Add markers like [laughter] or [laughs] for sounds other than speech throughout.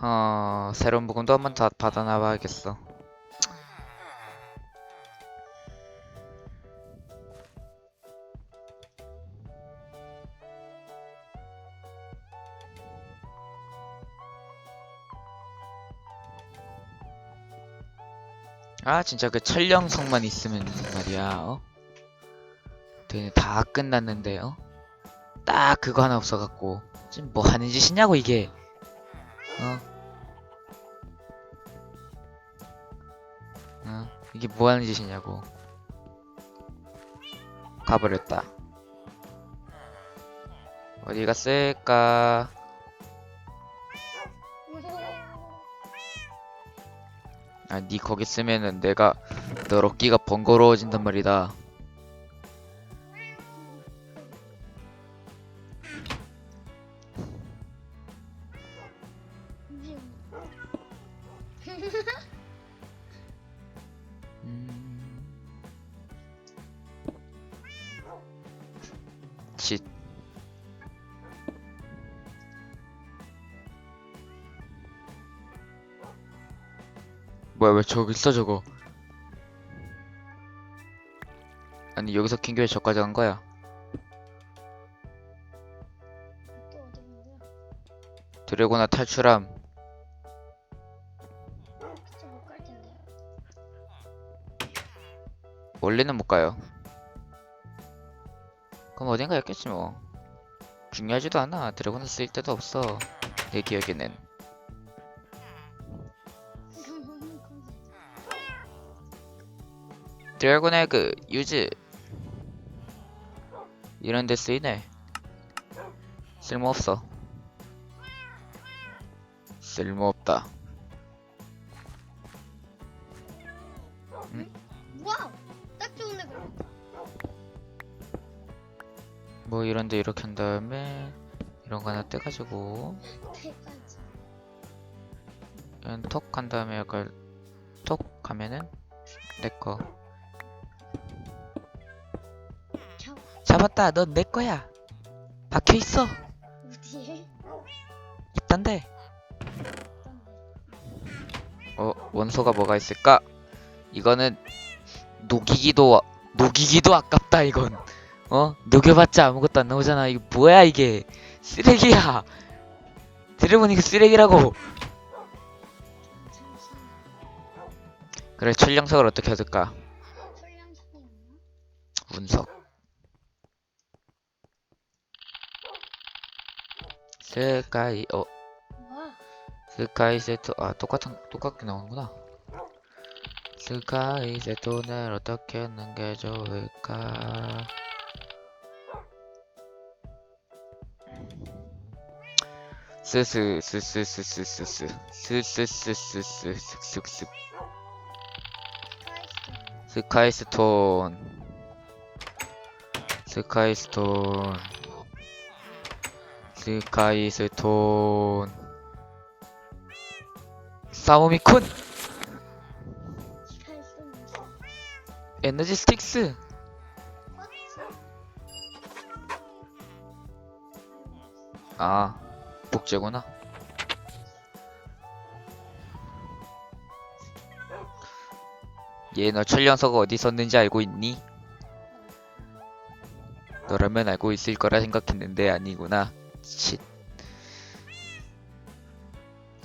어, 새로운 부금도 한번 다 받아놔봐야겠어. 아, 진짜 그 천령석만 있으면 말이야, 어? 되게 다 끝났는데요? 딱 그거 하나 없어갖고. 지금 뭐 하는 짓이냐고, 이게. 어? 이게 뭐 하는 짓이냐고. 가버렸다. 어디 갔을까? 아, 니 거기 쓰면은 내가 너 럭기가 번거로워진단 말이다. [laughs] 뭐야 왜 저기 있어 저거? 아니 여기서 킹교에 저까지 간 거야? 드래곤아 탈출함. 원래는 못 가요. 그럼 어딘가 였겠지 뭐. 중요하지도 않아. 드래곤은 쓸 데도 없어. 내 기억에는. 드래곤 에그 유즈 이런 데 쓰이네. 쓸모없어. 쓸모없다. 와우! 딱 좋은 레벨. 뭐 이런데 이렇게 한 다음에 이런 거 하나 떼가지고 톡 한 다음에 이걸 톡 하면은 내거 잡았다. 넌 내 거야. 박혀 있어. 어디에? 있단데. 어떤데? 어 원소가 뭐가 있을까? 이거는 녹이기도 녹이기도 아깝다 이건. 어? 녹여봤자 아무것도 안 나오잖아. 이거 뭐야 이게? 쓰레기야. 드래곤 이거 쓰레기라고. 그래 천령석을 어떻게 얻을까? 있나? 운석 스카이 어? 와, 스카이 세트 아 똑같은 똑같게 나오는구나. 스카이 세톤을 어떻게 하는 게 좋을까? 스스 스스스스스스 스스스스스스스. 스카이스톤. 스카이스톤 스카이 스톤 스카이스톤 사오미콘 스카이스톤. 에너지 스틱스 아 복제구나 얘너 천련서가 어디 있었는지 알고 있니? 너라면 알고 있을 거라 생각했는데 아니구나 칫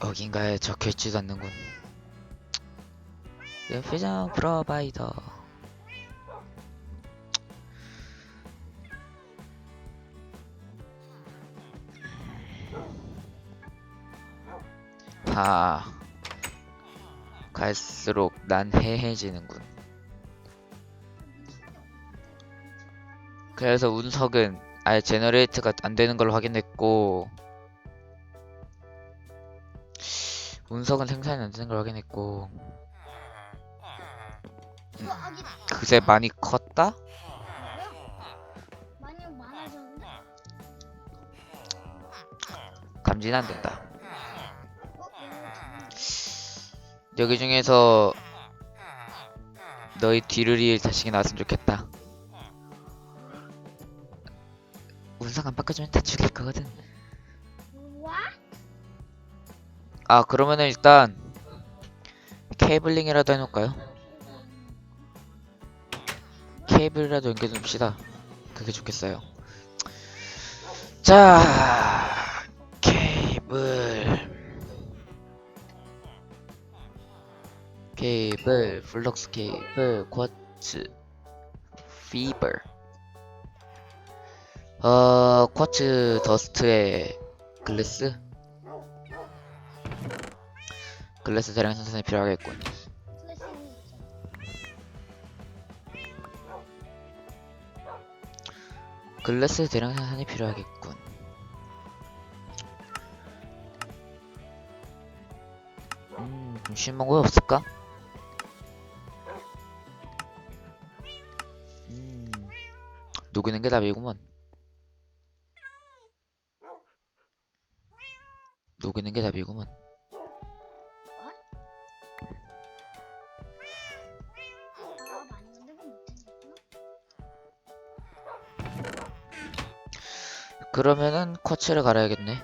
어딘가에 적혀있지도 않는군. 표정 프로바이더. 아 갈수록 난 해해지는군. 그래서 운석은 아예 제너레이트가 안 되는 걸 확인했고 운석은 생산이 안 되는 걸 확인했고 아기다. 그새 많이 컸다? 감지는 안 된다 어? 여기 중에서 너희 뒤를 이을 자식이 나왔으면 좋겠다 운석 안 바꿔주면 다 죽일 거거든 와? 아 그러면은 일단 케이블링이라도 해놓을까요? 케이블이라도 연결해 둡시다. 그게 좋겠어요. 자, 케이블. 케이블, 플럭스 케이블, 쿼츠, 피버. 어, 쿼츠 더스트의 글래스? 글래스 대량 생산이 필요하겠군. 글래스 대량 생산이 필요하겠군. 음, 좀 쉬운 거 없을까? 음, 녹이는 게 답이구먼. 녹이는 게 못했구나. 그러면은 쿼츠를 갈아야겠네.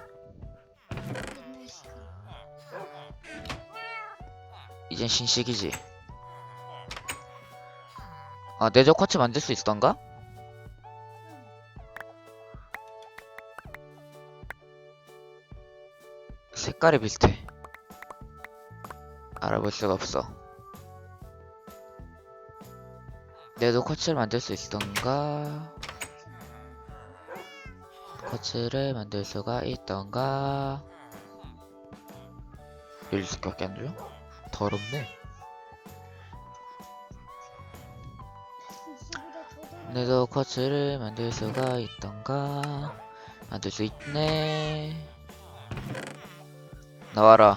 이젠 신식이지. 아, 내저 쿼츠 만들 수 있던가? 색깔이 비슷해. 알아볼 수가 없어. 내도 쿼츠를 만들 수 있던가? 쿼츠를 만들 수가 있던가? 열릴 수밖에 안 돼요? 더럽네. 내도 쿼츠를 만들 수가 있던가? 만들 수 있네. 나와라.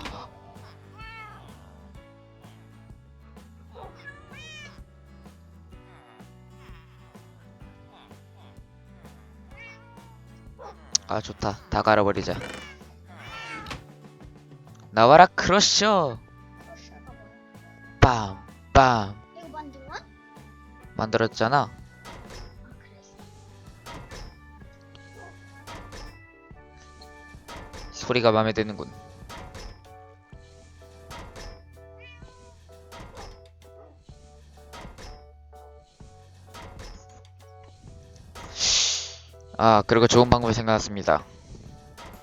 아 좋다. 다 갈아버리자. 나와라 크러쉬어. 크러쉬가 뭐야? 빰 빰. 이거 만들어? 만들었잖아. 아. 소리가 마음에 드는군. 아, 그리고 좋은 방법이 생각났습니다.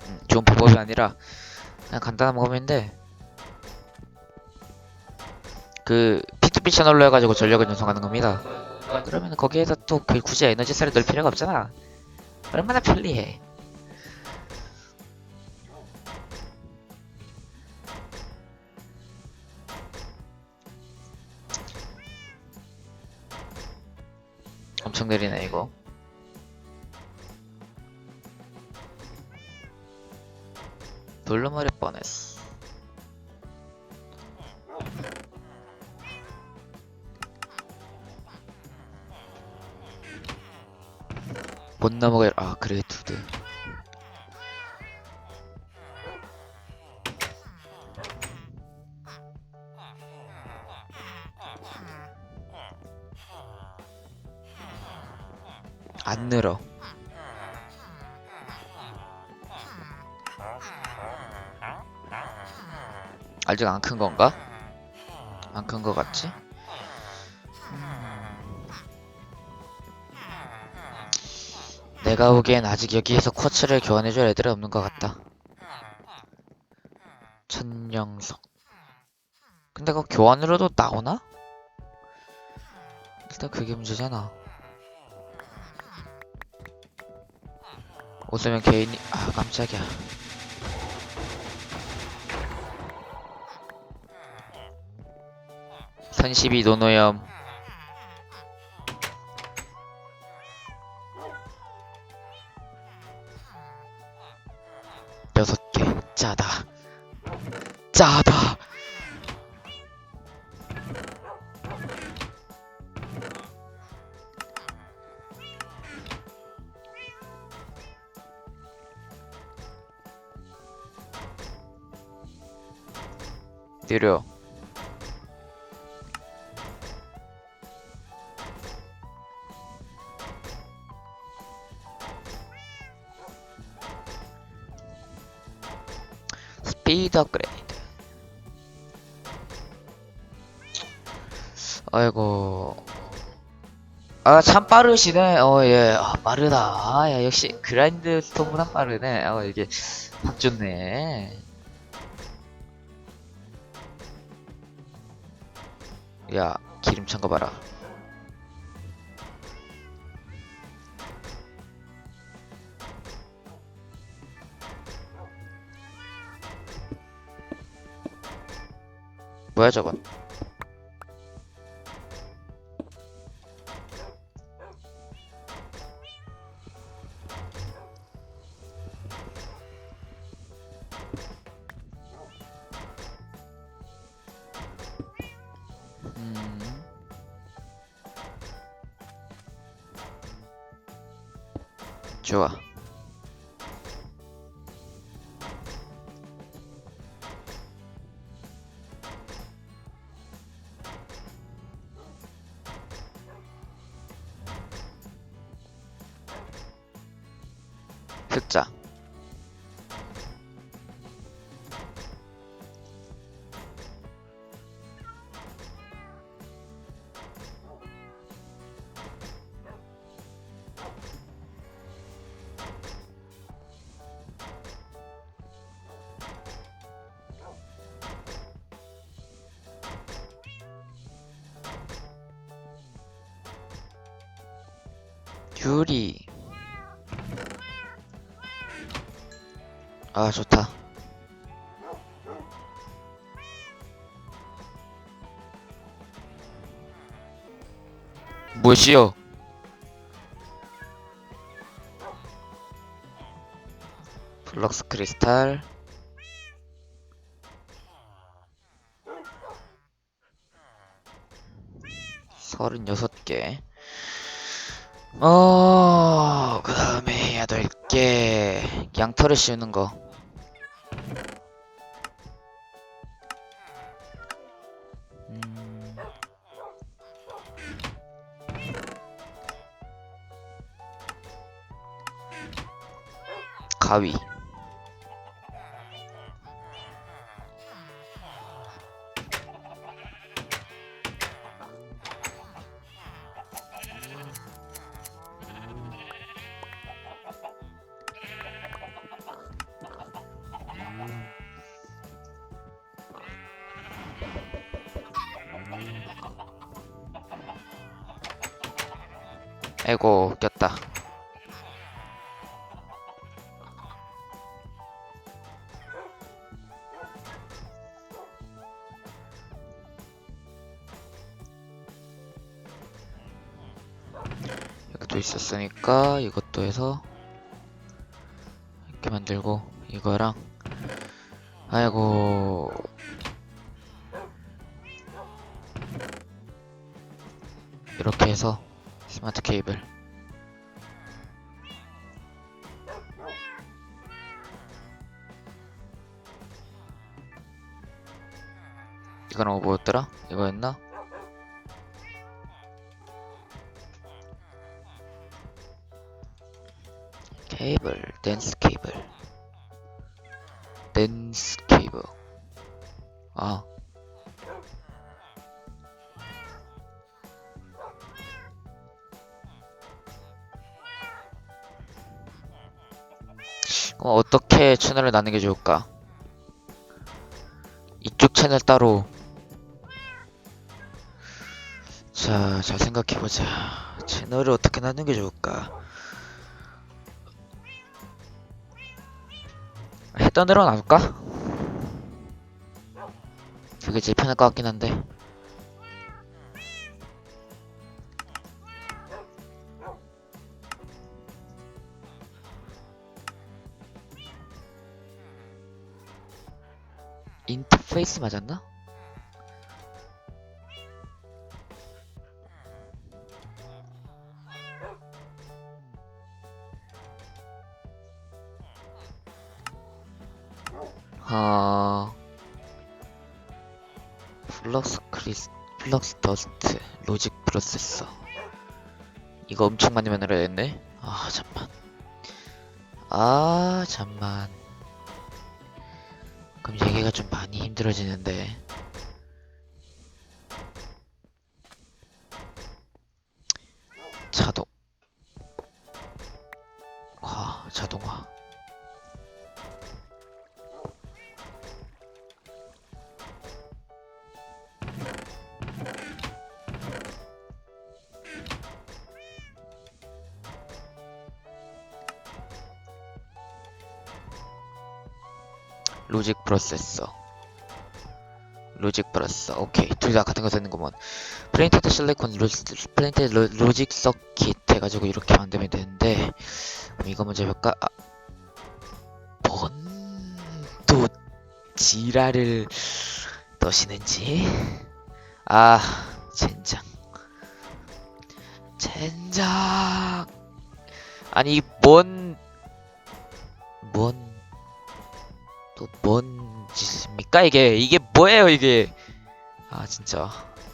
음, 좋은 방법이 아니라 그냥 간단한 방법인데 그 P2P 채널로 해가지고 전력을 전송하는 겁니다. 그러면 거기에다 또 그 굳이 에너지살을 넣을 필요가 없잖아. 얼마나 편리해. 엄청 느리네 이거 돌려버릴 뻔했어. 못 넘어갈 아 그래 두드 안 늘어 아직 안 큰 건가? 안 큰 거 같지? 내가 보기엔 아직 여기에서 쿼츠를 교환해줄 애들은 없는 것 같다. 천령석. 근데 그거 교환으로도 나오나? 일단 그게 문제잖아. 웃으면 개인이 아 깜짝이야. 선십이 노노염. 여섯 개 짜다. 짜다. 느려. 하이드 업그레이드 아이고. 아 참 빠르시네. 어예. 아, 빠르다. 아, 야 역시 그라인드 스톤보다 빠르네. 어 이게 딱 좋네. 야 기름 찬 거 봐라. 뭐야, 저건? 흑자. 유리. 아, 좋다. 뭐시여? 플럭스 크리스탈. 서른여섯 개. 어, 그 다음에 될 게, 양털을 씌우는 거. 음, 가위. 에고, 꼈다. 여기도 있었으니까 이것도 해서 이렇게 만들고 이거랑 아이고 이렇게 해서 스마트 케이블 이거는 뭐였더라? 이거였나? 케이블 댄스 케이블 댄스 케이블 아 어, 어떻게 채널을 나누는 게 좋을까? 이쪽 채널 따로 자, 잘 생각해보자 채널을 어떻게 나누는 게 좋을까? 했던 대로 나눌까? 그게 제일 편할 것 같긴 한데 페이스 맞았나? 아 플럭스 크리스 플럭스 더스트 로직 프로세서. 이거 엄청 많이 만들어야겠네? 아 잠만. 아 잠만. 그럼 얘기가 좀 힘들어지는데. 자동. 과 자동화. 로직 프로세서. 로직 프로세서 오케이. 둘 다 같은 거 쓰는구먼. 프린테드 실리콘 로, 프린테드 로, 로직 서킷 해가지고 이렇게 만들면 되는데 이거 먼저 해볼까? 아, 뭔또 지랄을 떠시는지? 아 젠장. 젠장. 아니 뭔 뭔 또뭔 짓입니까? 이게 이게 뭐예요 이게? 아 진짜